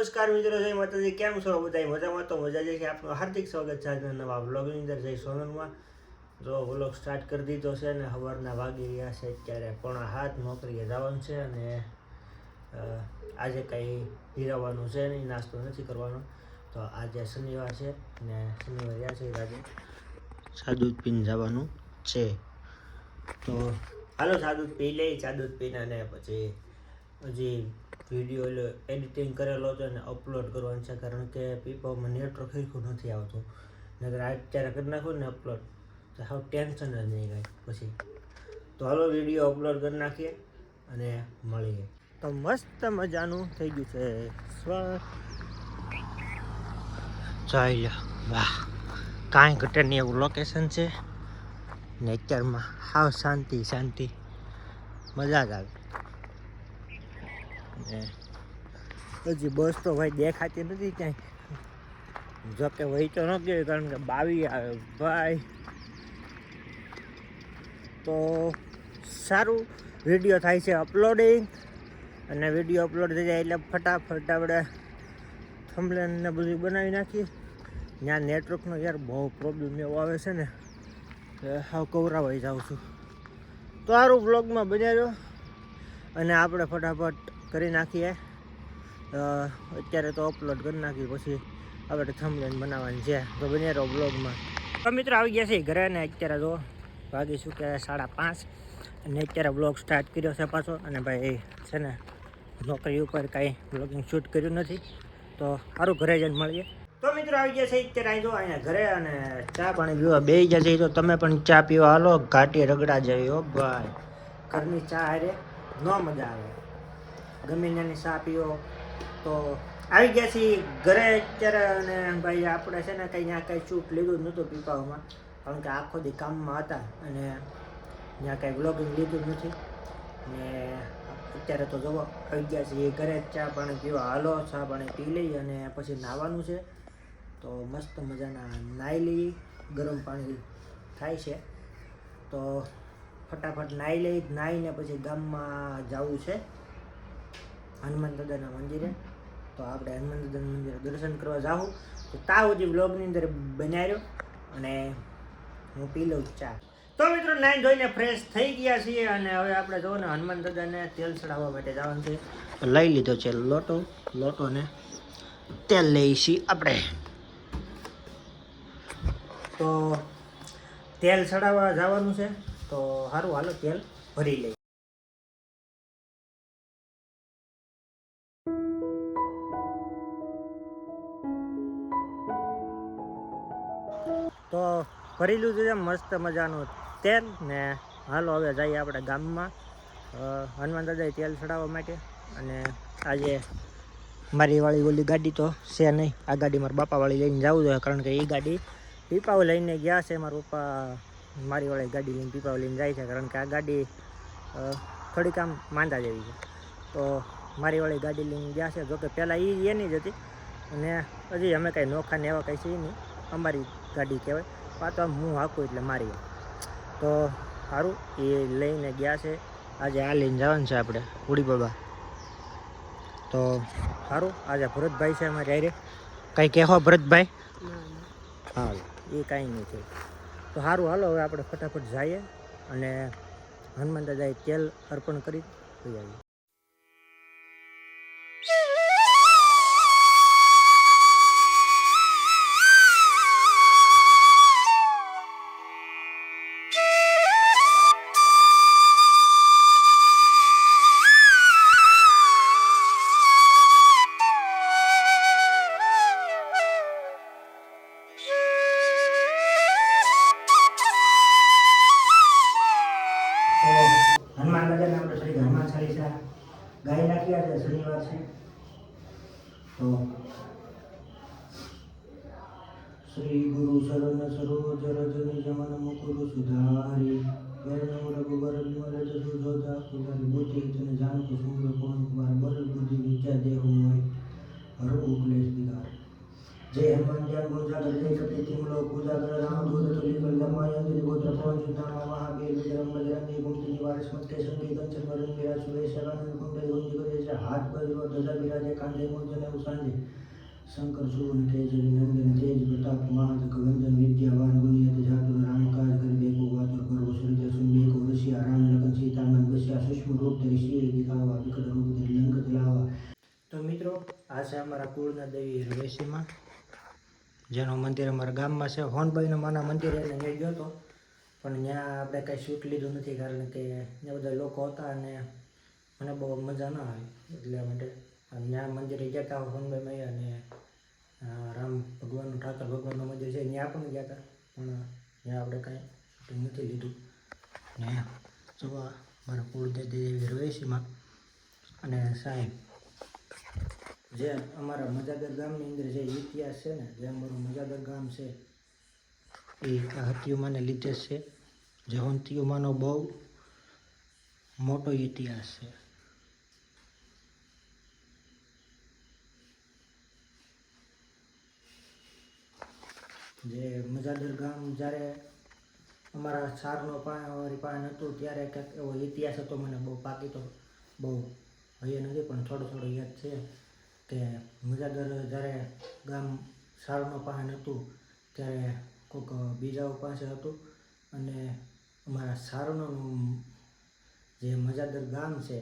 નમસ્કાર મિત્રો, જય માતાજી. કેમ છો બધા મજામાં તો મજા છે. આપનું હાર્દિક સ્વાગત છે આજના નવા બ્લોગની અંદર, જય સોનલમાં. જો બ્લોગ સ્ટાર્ટ કરી દીધો છે ને સવારના વાગી રહ્યા છે અત્યારે પોણા હાથ નોકરીએ જવાનું છે અને આજે કંઈ પીરવવાનું છે નહીં, નાસ્તો નથી કરવાનો. તો આજે શનિવાર છે ને શનિવાર રહ્યા છે આજે સાદુ જ પીને જવાનું છે. તો હાલો સાદુ પી લઈ સાદું પીને અને પછી હજી વીડિયો એડિટિંગ કરેલો હતો અને અપલોડ કરવાનો છે, કારણ કે પીપામાં નેટવર્ક સરખું નથી આવતું. નગર અત્યારે કરી નાખું ને અપલોડ તો સાવ ટેન્શન જ નહીં કાંઈ પછી તો હાલો વીડિયો અપલોડ કરી નાખીએ અને મળીએ. તો મસ્ત મજાનું થઈ ગયું છે. સ્વ લો વાહ. કાંઈ ઘટે એવું લોકેશન છે. ને અત્યારમાં હાવ શાંતિ શાંતિ. મજા જ આવે. હજી બસ તો ભાઈ દેખાતી નથી ક્યાંય. જો કે વહી તો ન ગયો કારણ કે બાવી આવે. ભાઈ. તો સારું વીડિયો થાય છે અપલોડિંગ. અને વીડિયો અપલોડ થઈ જાય એટલે ફટાફટ આપણે થંબલેનને બધું બનાવી નાખીએ. ત્યાં નેટવર્કનો યાર બહુ પ્રોબ્લેમ એવો આવે છે ને. હાવ કવરાવાઈ જાઉં છું. તો સારું બ્લોગમાં બનાવ્યો અને આપણે ફટાફટ કરી નાખીએ. અત્યારે તો અપલોડ કરી નાખીએ પછી આપણે થમલેન બનાવવાની છે. તો બને રહો બ્લોગમાં મિત્રો આવી ગયા છે ઘરે ને અત્યારે જો વાગીશું કે સાડા પાંચ. અને અત્યારે બ્લોગ સ્ટાર્ટ કર્યો છે પાછો. અને ભાઈ છે ને નોકરી ઉપર કાંઈ બ્લોગિંગ શૂટ કર્યું નથી. તો સારું ઘરે જઈને મળીએ. તો મિત્રો આવી ગયા છે અત્યારે આવી જો અહીંયા ઘરે અને ચા પાણી પીવા બે છે. તો તમે પણ ચા પીવા હાલો. ઘાટી રગડા જેવી, હો ભાઈ. ઘરની ચા હારે ન મજા આવે. ગમે ત્યાંની ચા પીઓ. તો આવી ગયા છીએ ઘરે અત્યારે અને ભાઈ આપણે છે ને કંઈ ત્યાં કંઈ શૂટ લીધું નહોતું પીપાઓમાં. કારણ કે આખો દી કામમાં હતા અને ત્યાં કંઈ બ્લોગિંગ લીધું નથી. ને અત્યારે તો જવો આવી ગયા છીએ ઘરે ચા પાણી પીવા. હાલો, ચા પાણી પી લઈ અને પછી નાહવાનું છે. તો મસ્ત મજાના નાહી લઈ ગરમ પાણી થાય છે. તો ફટાફટ નાહી લઈ નાહીને પછી ગામમાં જવું છે. હનુમાન દાદાના મંદિરે. તો આપણે હનુમાન દાદાના મંદિરે દર્શન કરવા જાઉં તો તા સુધી બ્લોગની અંદર બનાવ્યો અને હું પી લઉં ચા. તો મિત્રો નાઈન જોઈને ફ્રેશ થઈ ગયા છીએ અને હવે આપણે જો ને હનુમાન દાદાને તેલ ચડાવવા માટે જવાનું છે. લઈ લીધો છે લોટો. લોટોને તેલ લઈશી આપણે. તો તેલ ચડાવવા જવાનું છે. તો સારું હાલો તેલ ભરી લઈ તો ભરી લીધું છે, મસ્ત મજાનું તેલ. ને હાલો હવે જઈએ આપણે ગામમાં. હનુમાન દાદાએ તેલ ચડાવવા માટે. અને આજે મારી વાળી ઓલી ગાડી તો છે નહીં. આ ગાડી મારા બાપાવાળી લઈને જવું જોઈએ કારણ કે એ ગાડી પીપાઓ લઈને ગયા છે. મારા પપ્પા મારી વાળી ગાડી લઈને પીપાઓ લઈને જાય છે, કારણ કે આ ગાડી થોડીક આમ માંદા જેવી છે. તો મારી વાળી ગાડી લઈને ગયા છે. જોકે પહેલાં એ એની જ હતી. અને હજી અમે કાંઈ નોખા ને એવા કંઈ છીએ નહીં. અમારી ગાડી કહેવાય. પાછો આમ હું હાંકું એટલે મારી તો સારું એ લઈને ગયા છે. આજે આ લઈને જવાનું છે આપણે ઉડી બાબા. તો સારું આજે ભરતભાઈ છે અમારે આરે કંઈ કહેવા ભરતભાઈ? હા એ કાંઈ નહીં થયું તો સારું હાલો હવે આપણે ફટાફટ જઈએ અને હનુમાન દાદાએ તેલ અર્પણ કરી જઈ આવીએ. આજે છે તો શ્રી ગુરુ શરણ સરોજ રજની જમન મુકુરુ સુધારી ગરણમ રઘુવરણ રજ સુધોતા કુમાર બુદ્ધિ તને જાણ કુ સુમ્ર કોણ કુમાર બરલ બુદ્ધિ વિદ્યા દેહ હોય હર ઉપલેશ દિગાર જય હનુમાન જ્ઞાન ગુંજા ગરજે સતી તિમ લોક, પૂજા કર રામ દૂત તુલી કલ લમાય અંજલિ ગોત્ર, પવન જુતા મહાવીર, વિક્રમ, બજરંગી મુક્તિ નિવારસ મત્તે સંગી કંચન વરુણ વિરાજ સુવે શરણ હાથ બજરો ધજા બિરાજે કાંધે મોજને ઉસાંજે શંકર સુવન તેજ નંદન તેજ પ્રતાપ મહાદ ગવંદન વિદ્યાવાન ગુણિયત જાતુર રામ કાજ કર બેકો વાતુર કરવો સૂર્ય સુંબેકો ઋષિયા રામ લખન સીતામન બસ્યા સૂક્ષ્મ રૂપ ધરી શિર દિખાવા વિકટ રૂપ ધરી લંક જલાવા તો મિત્રો આ છે અમારા કુળના દેવી રવેશીમાં જેનું મંદિર અમારા ગામમાં છે. હોનભાઈનું માના મંદિર એટલે ત્યાં ગયો હતો પણ ત્યાં આપણે કાંઈ શૂટ લીધું નથી, કારણ કે ત્યાં બધા લોકો હતા અને મને બહુ મજા ના આવી. એટલા માટે ત્યાં મંદિરે ગયા હતા હોનભાઈમાં અને રામ ભગવાનનું, ઠાકર ભગવાનનું મંદિર છે ત્યાં પણ ગયા હતા પણ ત્યાં આપણે કાંઈ નથી લીધું. ને જોવા, મારા કુળદેવી રવેશીમાં. અને સાહેબ, જે અમારા મજાદર ગામની અંદર જે ઇતિહાસ છે ને, જે અમારું મજાદર ગામ છે, એ હતિયુમાને લીધે છે. જે હંતિયુમાનો બહુ મોટો ઇતિહાસ છે. જે મજાદર ગામ જ્યારે અમારા સારનો પાણી પાણી હતું ત્યારે કંઈક એવો ઇતિહાસ હતો મને બહુ પાકી તો બહુ હૈયે નથી, પણ થોડો થોડો યાદ છે કે મજાદર જ્યારે ગામ સારનો પાસે હતું ત્યારે કોઈક બીજાઓ પાસે હતું અને અમારા સારણોનું જે મજાદર ગામ છે,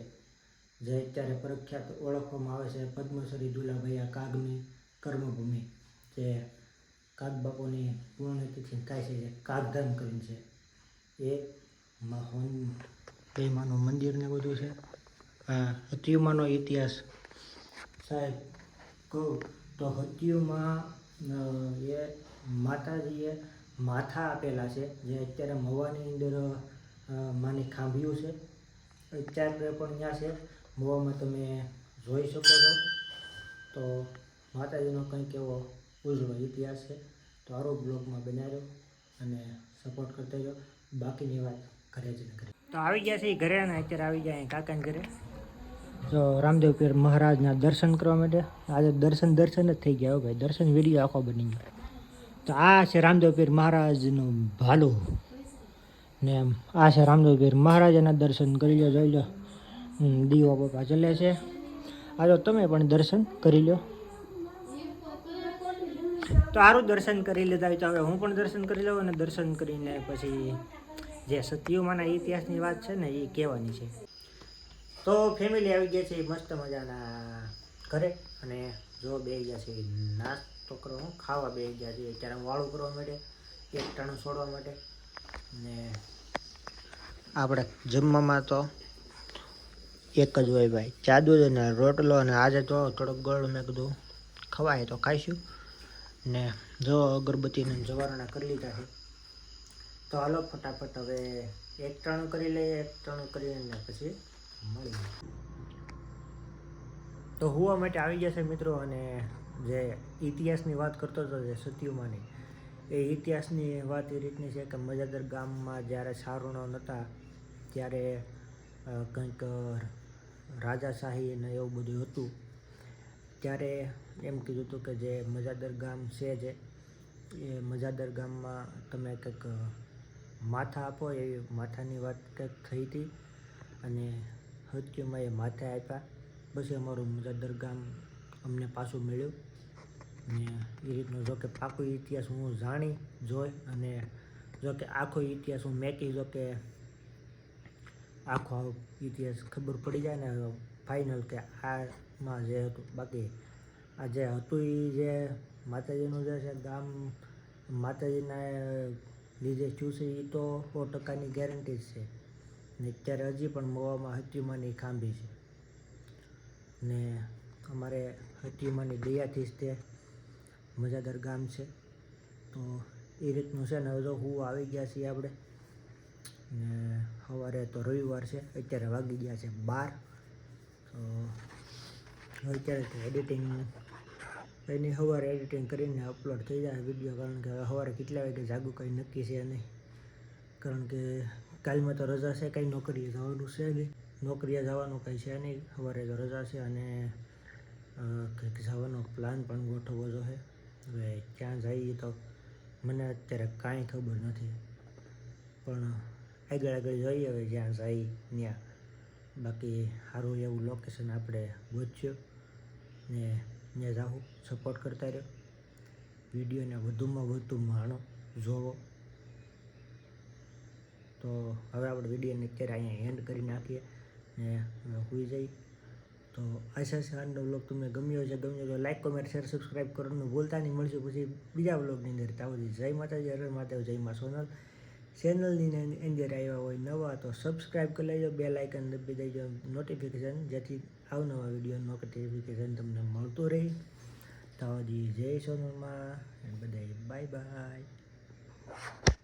જે અત્યારે પ્રખ્યાત ઓળખવામાં આવે છે, પદ્મશ્રી દુલાભાઈ કાગની કર્મભૂમિ, જે કાગ બાપુની પુણ્યતિથિ થાય છે, જે કાગધામ કરીને છે. એ મહોન મંદિર ને બધું છે. આ હત્યુમાંનો ઇતિહાસ. સાહેબ, કહું, તો હત્યુમાં એ માતાજીએ માથા આપેલા છે, જે અત્યારે મવાની અંદર માની ખાંભ્યું છે. અત્યારે પણ ત્યાં છે. મોવામાં તમે જોઈ શકો છો. તો માતાજીનો કંઈક એવો ઉજળો ઇતિહાસ છે. તો આરો બ્લોગમાં બનાવ્યો અને સપોર્ટ કરતા રહ્યો બાકીની વાત ઘરે જ કરી તો આવી ગયા છે ઘરે અને અત્યારે આવી ગયા કાકાને ઘરે. તો રામદેવ પીર મહારાજના દર્શન કરવા માટે. આજે દર્શન દર્શન જ થઈ ગયા ભાઈ. દર્શન વીડિયો આખો બની ગયો. તો આ છે રામદેવ પીર મહારાજનું ભાલું. ને આ છે રામદેવ પીર મહારાજના દર્શન કરી લો જોઈ લો દીવો બાપા ચલે છે. આ તમે પણ દર્શન કરી લો તો સારું દર્શન કરી લીધા તો હવે હું પણ દર્શન કરી લઉં અને દર્શન કરીને પછી જે સત્યુમાના ઇતિહાસની વાત છે ને એ કહેવાની છે. તો ફેમિલી આવી ગયા છે, મસ્ત મજાના ઘરે અને જો બે ગયા છે, નાસ્તો કરવા. ખાવા બે ગયા છે, અત્યારે વાળું કરવા માટે, એક ટાણું છોડવા માટે. ને આપણે જમવામાં તો એક જ હોય ભાઈ. ચાદુ અને રોટલો અને આજે તો થોડોક ગોળ મેં કીધું. ખવાય તો ખાઈશું. ને જો અગરબત્તીને જવારણા કરી લીધા છે, તો હાલો ફટાફટ હવે એક ટાણું કરી લઈએ, એક ટાણું કરીને પછી મળીએ તો હુવા માટે આવી છે મિત્રો અને જે ઇતિહાસની વાત કરતો હતો જે સત્યુમાની એ ઇતિહાસની વાત એ રીતની છે કે મજાદર ગામમાં જ્યારે સારુણો નહોતા, ત્યારે કંઈક રાજાશાહી ને એવું બધું હતું ત્યારે એમ કીધું હતું કે જે મજાદર ગામ છે જે, એ મજાદર ગામમાં તમે કંઈક માથા આપો એવી માથાની વાત કંઈક થઈ હતી અને હત્યુમાં એ માથા આપ્યા. પછી અમારું મજાદર ગામ અમને પાછું મળ્યું. અને એ રીતનો જો કે પાકો ઇતિહાસ હું જાણી, જોઈ અને જો કે આખો ઇતિહાસ હું મેકી, જો કે આખો ઇતિહાસ ખબર પડી જાય ને ફાઇનલ કે આમાં જે હતું, બાકી આ જે હતું એ જે માતાજીનું જે છે ગામ, માતાજીના લીધે ચૂસે એ તો સો ટકાની ગેરંટી જ છે. ને અત્યારે હજી પણ મોવામાં હત્યુમાની ખાંભી છે. ને અમારે હત્યુમાની દયાથી જ તે મજાદાર ગામ છે. તો એ રીતનું છે ને હવે જો હું આવી ગયા છીએ આપણે. ને સવારે તો રવિવાર છે, અત્યારે વાગી ગયા છે બાર. હવે તો એડિટિંગ એની સવારે એડિટિંગ કરીને અપલોડ થઈ જાય વીડિયો કારણ કે હવે સવારે કેટલા વાગે જાગું કંઈ નક્કી છે નહીં. કારણ કે કાલમાં તો રજા છે, કંઈ નોકરીએ જવાનું છે નહીં. નોકરીએ જવાનું કંઈ છે નહીં. સવારે તો રજા છે અને કંઈક જવાનો પ્લાન પણ ગોઠવવો જોઈએ. હવે ક્યાં જઈએ તો મને અત્યારે કાંઈ ખબર નથી. પણ આગળ આગળ જોઈએ હવે જ્યાં જઈ ત્યાં. બાકી સારું એવું લોકેશન આપણે ગોચ્યું ને ને જાઉં સપોર્ટ કરતા રહ્યો. વિડીયોને વધુમાં વધુ માણો જોવો. તો હવે આપણે વિડીયોને અત્યારે અહીંયા એન્ડ કરી નાખીએ ને હોઈ જઈ તો આશા છે આજનો વ્લોગ તમને ગમ્યો છે ગમ્યો તો લાઈક કોમેન્ટ શેર સબસ્ક્રાઈબ કરવાનું ભૂલતા નહીં. મળશે પછી બીજા વ્લોગની અંદર. તાવજી જય માતાજી, હરે માતા જય મા સોનલ. ચેનલની અંદર આવ્યા હોય, નવા, તો સબસ્ક્રાઈબ કરી લેજો બે લાઇકન દબી દેજો નોટિફિકેશન જેથી આવનવા વીડિયો નોટિફિકેશન તમને મળતું રહે. તો હજી જય સોનલમાં બધા બાય બાય